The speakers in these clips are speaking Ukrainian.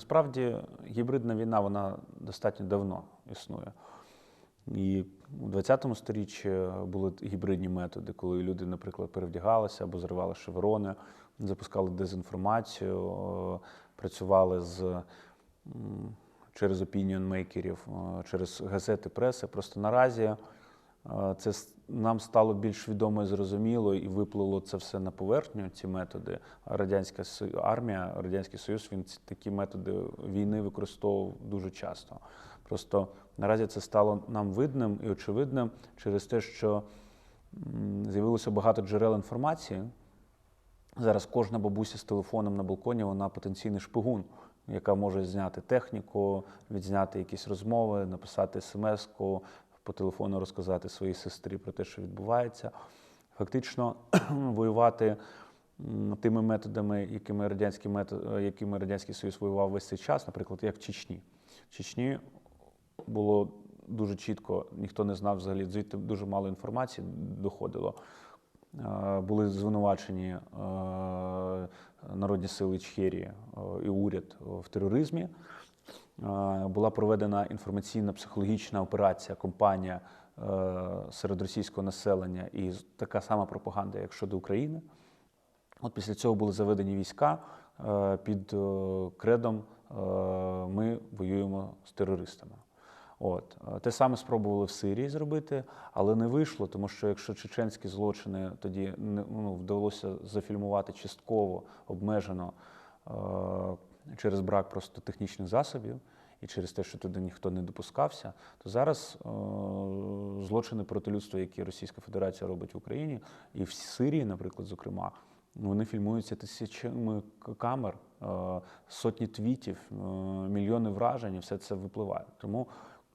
Насправді гібридна війна вона достатньо давно існує. І у 20 сторіччі були гібридні методи, коли люди, наприклад, перевдягалися або зривали шеврони, запускали дезінформацію, е, працювали з через опініон-мейкерів, через газети, преси. Просто наразі це нам стало більш відомо і зрозуміло, і виплило це все на поверхню, ці методи. Радянська армія, Радянський Союз, він такі методи війни використовував дуже часто. Просто наразі це стало нам видним і очевидним через те, що з'явилося багато джерел інформації. Зараз кожна бабуся з телефоном на балконі, вона потенційний шпигун, яка може зняти техніку, відзняти якісь розмови, написати смс-ку, по телефону розказати своїй сестрі про те, що відбувається. Фактично воювати тими методами, якими радянський метод, е, якими радянський Союз воював весь цей час, наприклад, як в Чечні. В Чечні було дуже чітко, ніхто не знав взагалі, звідти дуже мало інформації доходило. Е, Були звинувачені е, народні сили Ічхерії е, і уряд в тероризмі. Е, Була проведена інформаційно-психологічна операція, кампанія е, серед російського населення і така сама пропаганда, як щодо України. От після цього були заведені війська е, під кредом ми воюємо з терористами. От. Те саме спробували в Сирії зробити, але не вийшло, тому що якщо чеченські злочини тоді ну, вдалося зафільмувати частково, обмежено через брак просто технічних засобів і через те, що туди ніхто не допускався, то зараз е, злочини проти людства, які Російська Федерація робить в Україні, і в Сирії, наприклад, зокрема, вони фільмуються тисячами камер, е, сотні твітів, е, мільйони вражень, і все це випливає. Тому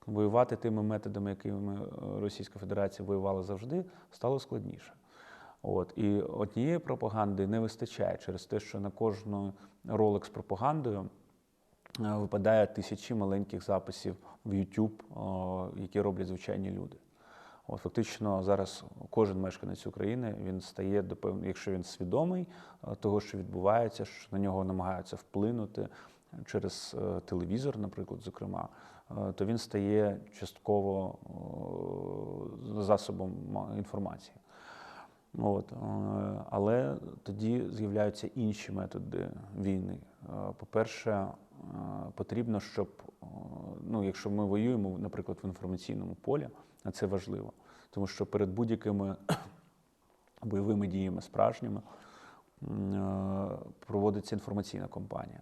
воювати тими методами, якими Російська Федерація воювала завжди, стало складніше. От і однієї пропаганди не вистачає через те, що на кожну ролик з пропагандою е, випадає тисячі маленьких записів в YouTube, е, які роблять звичайні люди. От фактично зараз кожен мешканець України він стає до пев- якщо він свідомий е, того, що відбувається, що на нього намагаються вплинути через телевізор, наприклад, зокрема, то він стає частково засобом інформації. От, е, але тоді з'являються інші методи війни. Е, По-перше, е, потрібно, щоб ну, якщо ми воюємо, наприклад, в інформаційному полі, а це важливо, тому що перед будь-якими бойовими діями справжніми проводиться інформаційна кампанія.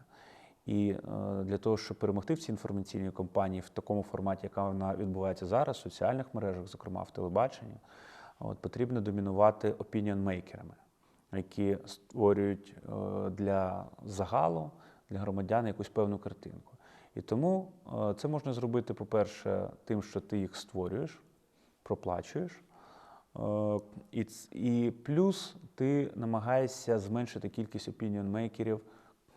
І для того, щоб перемогти в цій інформаційній кампанії в такому форматі, яка вона відбувається зараз, в соціальних мережах, зокрема в телебаченні, от, потрібно домінувати опініон-мейкерами, які створюють е, для загалу, для громадян якусь певну картинку. І тому е, це можна зробити, по-перше, тим, що ти їх створюєш, проплачуєш. Е, І, і плюс ти намагаєшся зменшити кількість опініон-мейкерів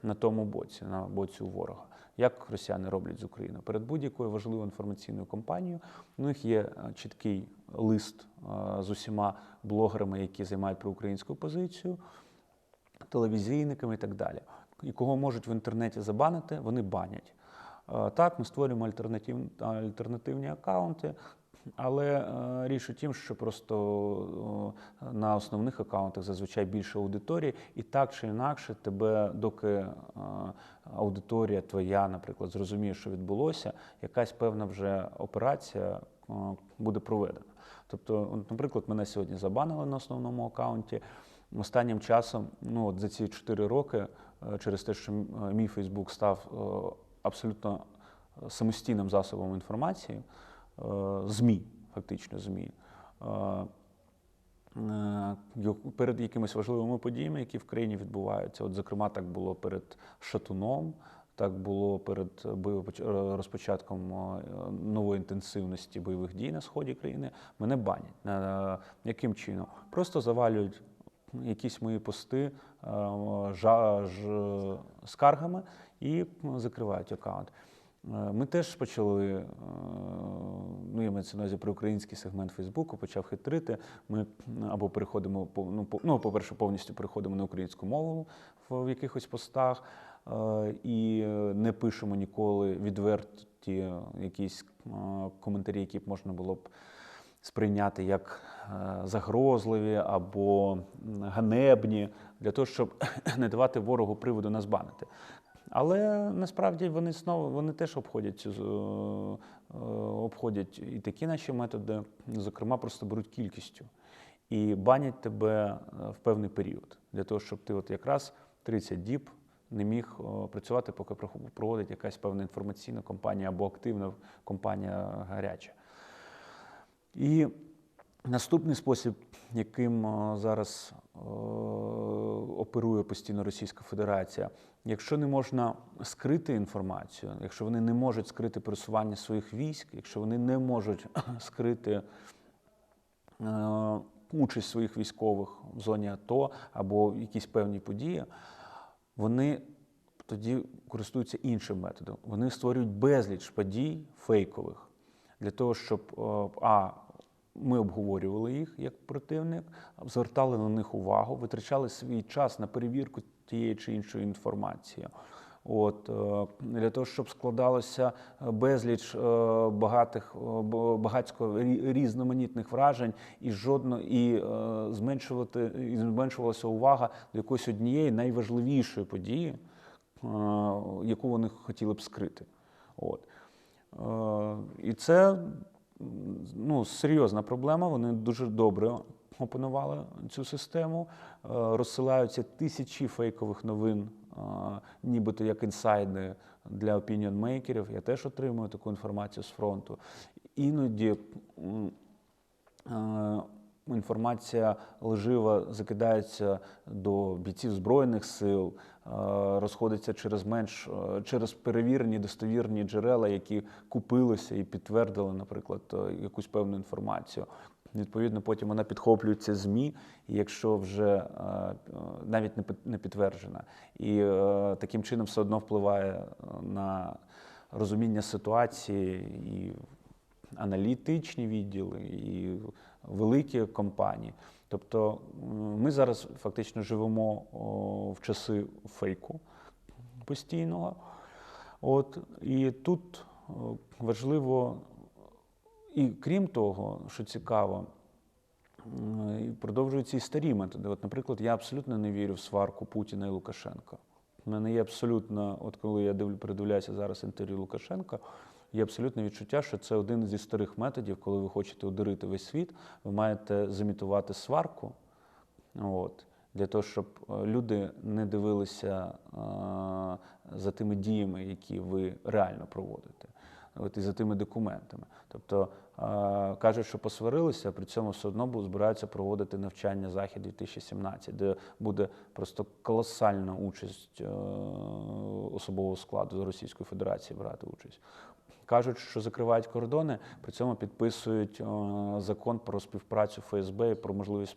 на тому боці, на боці ворога. Як росіяни роблять з Україною? Перед будь-якою важливою інформаційною кампанією у них є чіткий лист з усіма блогерами, які займають проукраїнську позицію, телевізійниками і так далі. І кого можуть в інтернеті забанити, вони банять. Так, ми створюємо альтернатив, альтернативні акаунти, але е, річ у тім, що просто е, на основних акаунтах зазвичай більше аудиторії, і так чи інакше, тебе, доки е, аудиторія твоя, наприклад, зрозуміє, що відбулося, якась певна вже операція буде проведена. Тобто, наприклад, мене сьогодні забанили на основному акаунті. Останнім часом, ну от за ці 4 роки, е, через те, що е, мій Фейсбук став е, абсолютно самостійним засобом інформації, ЗМІ, фактично ЗМІ. Перед якимись важливими подіями, які в країні відбуваються. От, зокрема, так було перед Шатуном, так було перед е, розпочатком е, нової інтенсивності бойових дій на сході країни. Мене банять. Е, Яким чином? Просто завалюють якісь мої пости скаргами і закривають аккаунт. Ми теж почали, ну я маю на увазі про український сегмент Фейсбуку, почав хитрити. Ми або переходимо ну, по- ну, по-перше, повністю переходимо на українську мову в, якихось постах і е, не пишемо ніколи відверті е, якісь е, коментарі, які б можна було б сприйняти як е, загрозливі або ганебні, для того, щоб не давати ворогу приводу нас банити. Але насправді вони знову вони теж обходять е, обходять і такі наші методи, зокрема, просто беруть кількістю і банять тебе е, в певний період для того, щоб ти от якраз 30 діб не міг працювати, поки проводить якась певна інформаційна компанія або активна компанія гаряча. І наступний спосіб, яким е, зараз е, оперує постійно Російська Федерація, якщо не можна скрити інформацію, якщо вони не можуть скрити пересування своїх військ, якщо вони не можуть скрити е, участь своїх військових в зоні АТО або якісь певні події, вони тоді користуються іншим методом. Вони створюють безліч подій фейкових для того, щоб е, а. Ми обговорювали їх як противник, звертали на них увагу, витрачали свій час на перевірку тієї чи іншої інформації. От е, для того, щоб складалося безліч е, багатих е, б- багатько рі- різноманітних вражень, і жодно і зменшувати і зменшувалася увага до якоїсь однієї найважливішої події, яку вони хотіли б скрити. От. І це ну, серйозна проблема. Вони дуже добре опанували цю систему. Розсилаються тисячі фейкових новин, нібито як інсайди для опініонмейкерів. Я теж отримую таку інформацію з фронту. Іноді е, інформація лжива закидається до бійців збройних сил, е, розходиться через менш е, через перевірені достовірні джерела, які купилися і підтвердили, наприклад, е, якусь певну інформацію. Відповідно, потім вона підхоплюється ЗМІ, якщо вже навіть не підтверджена, і таким чином все одно впливає на розуміння ситуації і аналітичні відділи і великі компанії. Тобто ми зараз фактично живемо в часи фейку постійного. От, і тут важливо, і крім того, що цікаво, продовжуються і старі методи. От, наприклад, я абсолютно не вірю в сварку Путіна і Лукашенка. У мене є абсолютно, от коли я дивлю, передивляюся зараз інтерв'ю Лукашенка, є абсолютне відчуття, що це один зі старих методів, коли ви хочете ударити весь світ, ви маєте замітувати сварку. От, для того, щоб е, люди не дивилися е, за тими діями, які ви реально проводите, от, і за тими документами. Тобто е, кажуть, що посварилися, а при цьому все одно збираються проводити навчання Захід 2017, де буде просто колосальна участь е, особового складу Російської Федерації брати участь. Кажуть, що закривають кордони, при цьому підписують е, закон про співпрацю ФСБ і про можливість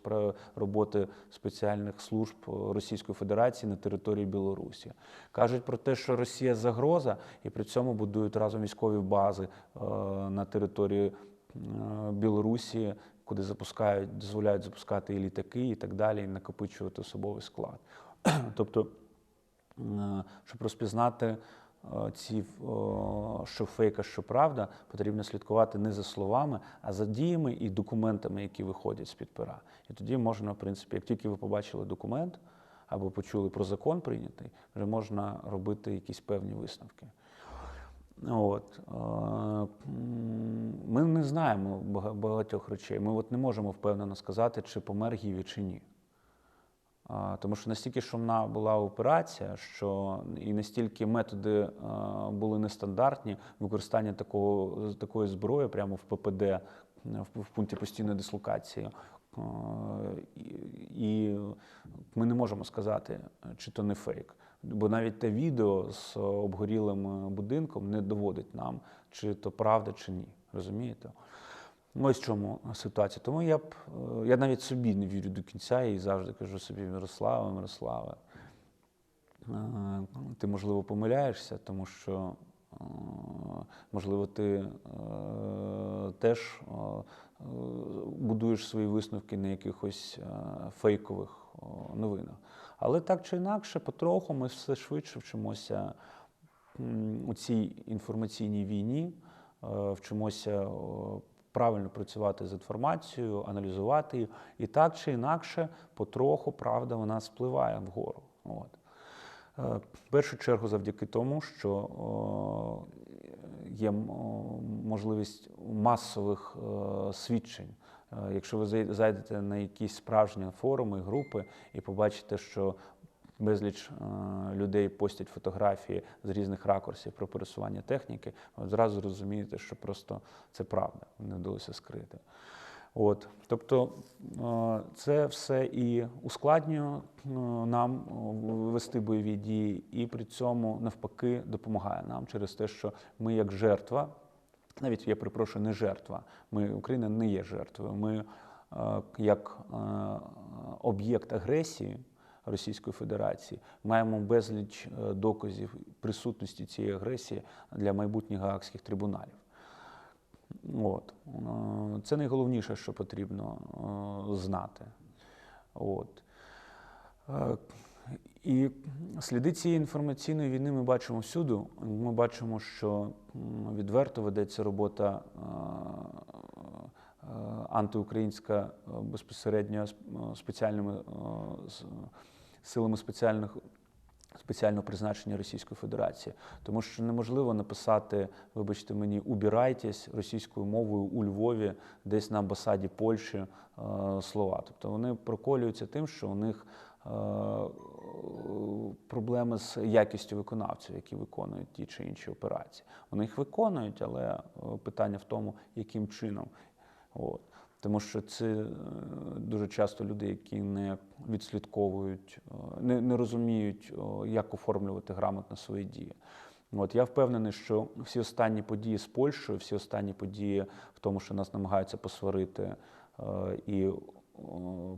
роботи спеціальних служб е, Російської Федерації на території Білорусі. Кажуть про те, що Росія загроза, і при цьому будують разом військові бази е, на території Білорусі, куди запускають, дозволяють запускати і літаки, і так далі, і накопичувати особовий склад. тобто щоб розпізнати ці, що фейк, а що правда, потрібно слідкувати не за словами, а за діями і документами, які виходять з-під пера. І тоді можна, в принципі, як тільки ви побачили документ або почули про закон прийнятий, вже можна робити якісь певні висновки. От. е, Ми не знаємо багатьох речей. Ми от не можемо впевнено сказати, чи помер Гіві, чи ні. Тому що настільки шумна була операція, що і настільки методи були нестандартні, використання такого, такої зброї прямо в ППД, в, в пункті постійної дислокації. І, і ми не можемо сказати, чи то не фейк. Бо навіть те відео з обгорілим е, будинком не доводить нам, чи то правда, чи ні. Розумієте? Ось в чому ситуація. Тому я б е, я навіть собі не вірю до кінця і завжди кажу собі, Мирославе, Мирославе, е, ти можливо помиляєшся, тому що Е, Можливо, ти теж будуєш свої висновки на якихось фейкових новинах. Але так чи інакше, потроху ми все швидше вчимося у цій інформаційній війні, вчимося правильно працювати з інформацією, аналізувати її. І так чи інакше, потроху правда вона спливає вгору. От. Е, В першу чергу завдяки тому, що є можливість масових е, свідчень. Е, Якщо ви зайдете на якісь справжні форуми, групи і побачите, що безліч е, людей постять фотографії з різних ракурсів про пересування техніки, зразу розумієте, що просто це правда, не вдалося скрити. От, тобто е, це все і ускладнює е, нам вести бойові дії, і при цьому навпаки допомагає нам через те, що ми як жертва, навіть я перепрошую, не жертва. Ми Україна не є жертвою. Ми як об'єкт агресії Російської Федерації маємо безліч е, доказів присутності цієї агресії для майбутніх гаагських трибуналів. От. Е, Це найголовніше, що потрібно е, знати. От. І сліди цієї інформаційної війни ми бачимо всюди. Ми бачимо, що відверто ведеться робота антиукраїнська безпосередньо спеціальними силами спеціальних спеціального призначення Російської Федерації, тому що неможливо написати, вибачте мені, убирайтесь російською мовою у Львові, десь на амбасаді Польщі е, слова. Тобто вони проколюються тим, що у них е, проблеми з якістю виконавців, які виконують ті чи інші операції. Вони їх виконують, але е, питання в тому, яким чином. От. Тому що це е, дуже часто люди, які не відслідковують, е, не, не розуміють, як оформлювати грамотно свої дії. От я впевнений, що всі останні події з Польщею, всі останні події в тому, що нас намагаються посварити е, і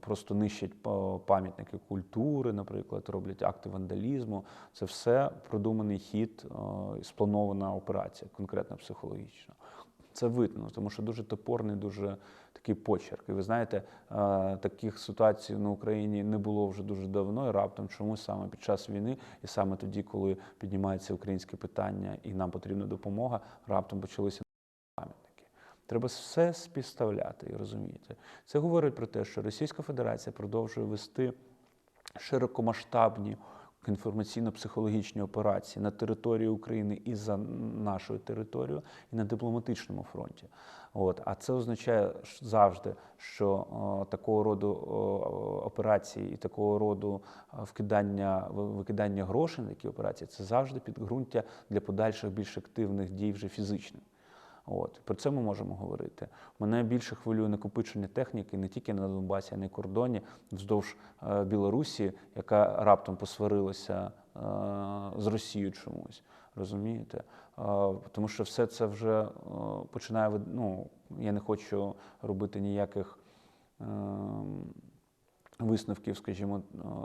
просто нищать пам'ятники культури, наприклад, роблять акти вандалізму. Це все продуманий хід, е, спланована операція, конкретно психологічна. Це видно, тому що дуже топорний, дуже такий почерк. І ви знаєте, таких ситуацій на Україні не було вже дуже давно, і раптом чомусь саме під час війни, і саме тоді, коли піднімається українське питання і нам потрібна допомога, раптом почалися пам'ятники. Треба все співставляти і розуміти. Це говорить про те, що Російська Федерація продовжує вести широкомасштабні інформаційно-психологічні операції на території України і за нашою територією, і на дипломатичному фронті. От. А це означає завжди, що о, такого роду о, операції і такого роду е, вкидання, викидання грошей на такі операції це завжди підґрунтя для подальших більш активних дій вже фізичних. От про це ми можемо говорити. Мене більше хвилює накопичення техніки не тільки на Донбасі, а й на кордоні вздовж е, Білорусі, яка раптом посварилася е, з Росією чомусь. Розумієте? Е, тому що все це вже починає ну, я не хочу робити ніяких е, висновків, скажімо,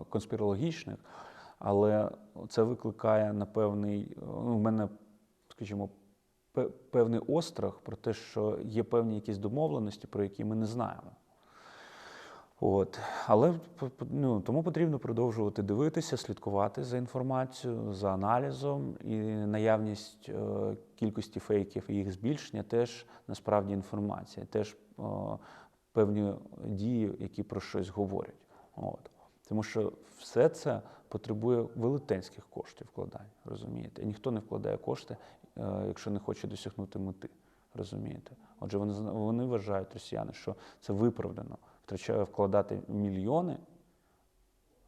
конспірологічних, але це викликає на певний, ну, в мене, скажімо, певний острах про те, що є певні якісь домовленості, про які ми не знаємо. От. Але ну, тому потрібно продовжувати дивитися, слідкувати за інформацією, за аналізом і наявність е, кількості фейків і їх збільшення теж насправді інформація, теж е, певні дії, які про щось говорять. От. Тому що все це потребує велетенських коштів вкладань, розумієте? І ніхто не вкладає кошти, якщо не хоче досягнути мети. Розумієте? Отже, вони, вони вважають росіяни, що це виправдано втрачає вкладати мільйони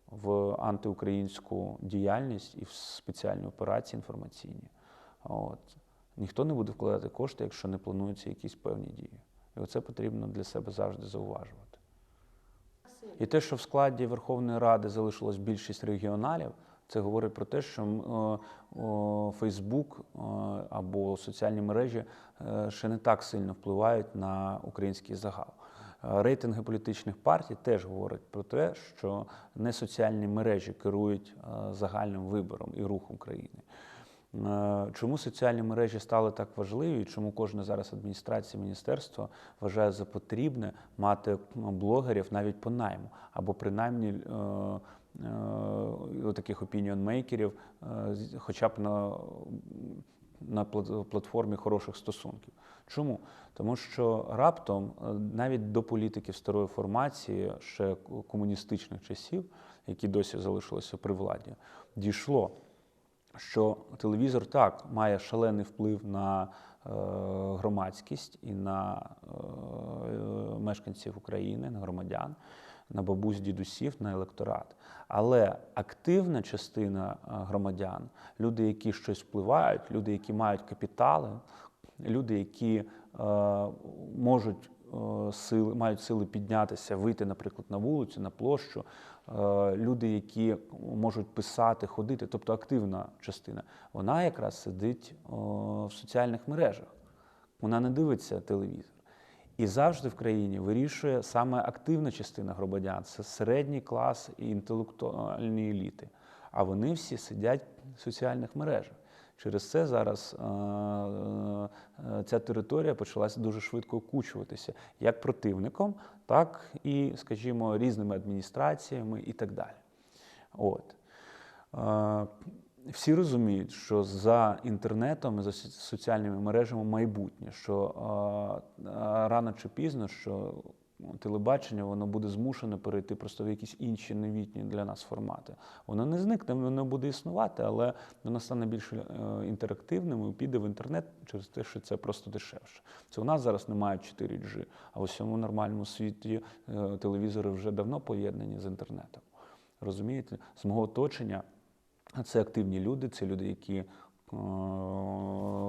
в антиукраїнську діяльність і в спеціальні операції інформаційні. От. Ніхто не буде вкладати кошти, якщо не плануються якісь певні дії. І оце потрібно для себе завжди зауважувати. І те, що в складі Верховної Ради залишилась більшість регіоналів, це говорить про те, що Фейсбук або соціальні мережі е, ще не так сильно впливають на український загал. Е, Рейтинги політичних партій теж говорять про те, що не соціальні мережі керують е, загальним вибором і рухом країни. Е, Чому соціальні мережі стали так важливі? і Чому кожна зараз адміністрація, міністерство вважає за потрібне мати блогерів навіть по найму, або принаймні е, е, таких опініон-мейкерів, е, хоча б на, на платформі хороших стосунків. Чому? Тому що раптом е, навіть до політиків старої формації, ще комуністичних часів, які досі залишилися при владі, дійшло що телевізор так має шалений вплив на е, громадськість і на е, мешканців України, на громадян, на бабусь, дідусів, на електорат. Але активна частина е, громадян, люди, які щось впливають, люди, які мають капітали, люди, які е, можуть е, сили, мають сили піднятися, вийти, наприклад, на вулицю, на площу, е, люди, які можуть писати, ходити, тобто активна частина, вона якраз сидить в соціальних мережах. Вона не дивиться телевізор. І завжди в країні вирішує саме активна частина громадян, це середній клас і інтелектуальні еліти. А вони всі сидять в соціальних мережах. Через це зараз е, е, ця територія почалася дуже швидко окучуватися як противником, так і, скажімо, різними адміністраціями і так далі. От. Всі розуміють, що за інтернетом і за соціальними мережами майбутнє, що е, рано чи пізно, що телебачення воно буде змушене перейти просто в якісь інші новітні для нас формати. Воно не зникне, воно буде існувати, але воно стане більш е, інтерактивним і піде в інтернет через те, що це просто дешевше. Це у нас зараз немає 4G, а в усьому нормальному світі е, телевізори вже давно поєднані з інтернетом. Розумієте, з мого оточення. Це активні люди, це люди, які е,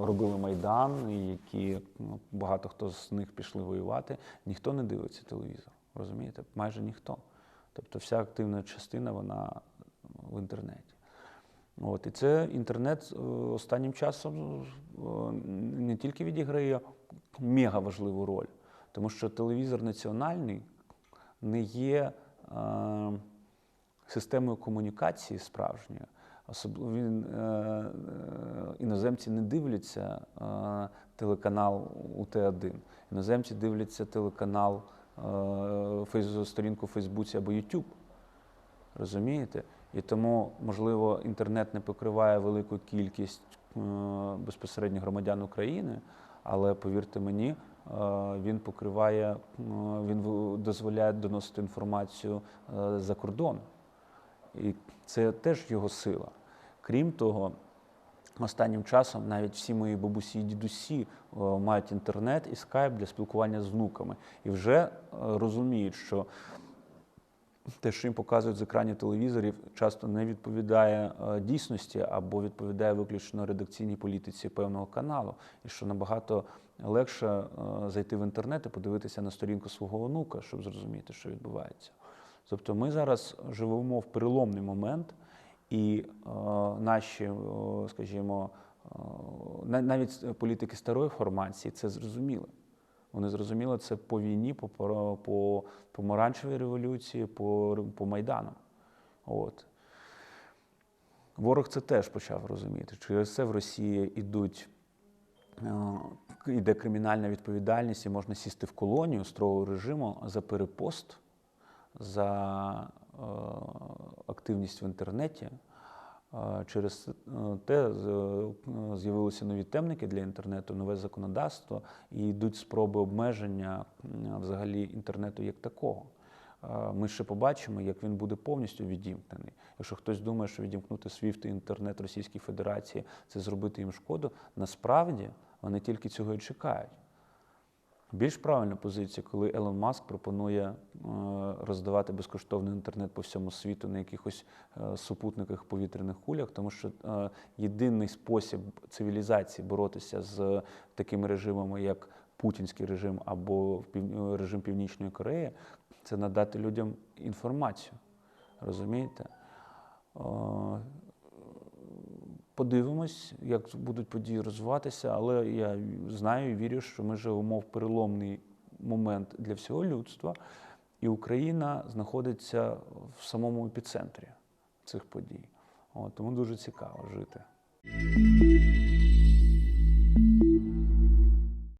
робили майдан, які ну, багато хто з них пішли воювати. Ніхто не дивиться телевізор, розумієте? Майже ніхто. Тобто вся активна частина вона в інтернеті. От, і це інтернет е, останнім часом е, не тільки відіграє мега важливу роль, тому що телевізор національний не є е, системою комунікації справжньою. Особливо він, е, е, іноземці не дивляться е, телеканал УТ1. Іноземці дивляться телеканал, сторінку Фейсбуці або YouTube. Розумієте? І тому, можливо, інтернет не покриває велику кількість безпосередньо громадян України, але повірте мені, він покриває, він дозволяє доносити інформацію за кордон. І це теж його сила. Крім того, останнім часом навіть всі мої бабусі і дідусі е, мають інтернет і скайп для спілкування з внуками. І вже е, розуміють, що те, що їм показують з екранів телевізорів, часто не відповідає е, дійсності або відповідає виключно редакційній політиці певного каналу, і що набагато легше зайти в інтернет і подивитися на сторінку свого онука, щоб зрозуміти, що відбувається. Тобто ми зараз живемо в переломний момент, і е, наші, е, скажімо, е, навіть політики старої формації це зрозуміли. Вони зрозуміли це по війні, по, по помаранчевій революції, по, по Майдану. От. Ворог це теж почав розуміти. Через це в Росії йдуть, е, йде кримінальна відповідальність і можна сісти в колонію строгого режиму за перепост, за е, активність в інтернеті. Е, Через е, те е, з'явилися нові темники для інтернету, нове законодавство, і йдуть спроби обмеження взагалі інтернету як такого. Е, Ми ще побачимо, як він буде повністю відімкнений. Якщо хтось думає, що відімкнути SWIFT і інтернет Російської Федерації це зробити їм шкоду, насправді вони тільки цього і чекають. Більш правильна позиція, коли Елон Маск пропонує е, роздавати безкоштовний інтернет по всьому світу на якихось е, супутниках повітряних кулях, тому що е, єдиний спосіб цивілізації боротися з такими режимами, як путінський режим або режим Північної Кореї, це надати людям інформацію. Розумієте? Подивимось, як будуть події розвиватися, але я знаю і вірю, що ми живемо в переломний момент для всього людства, і Україна знаходиться в самому епіцентрі цих подій. От, тому дуже цікаво жити.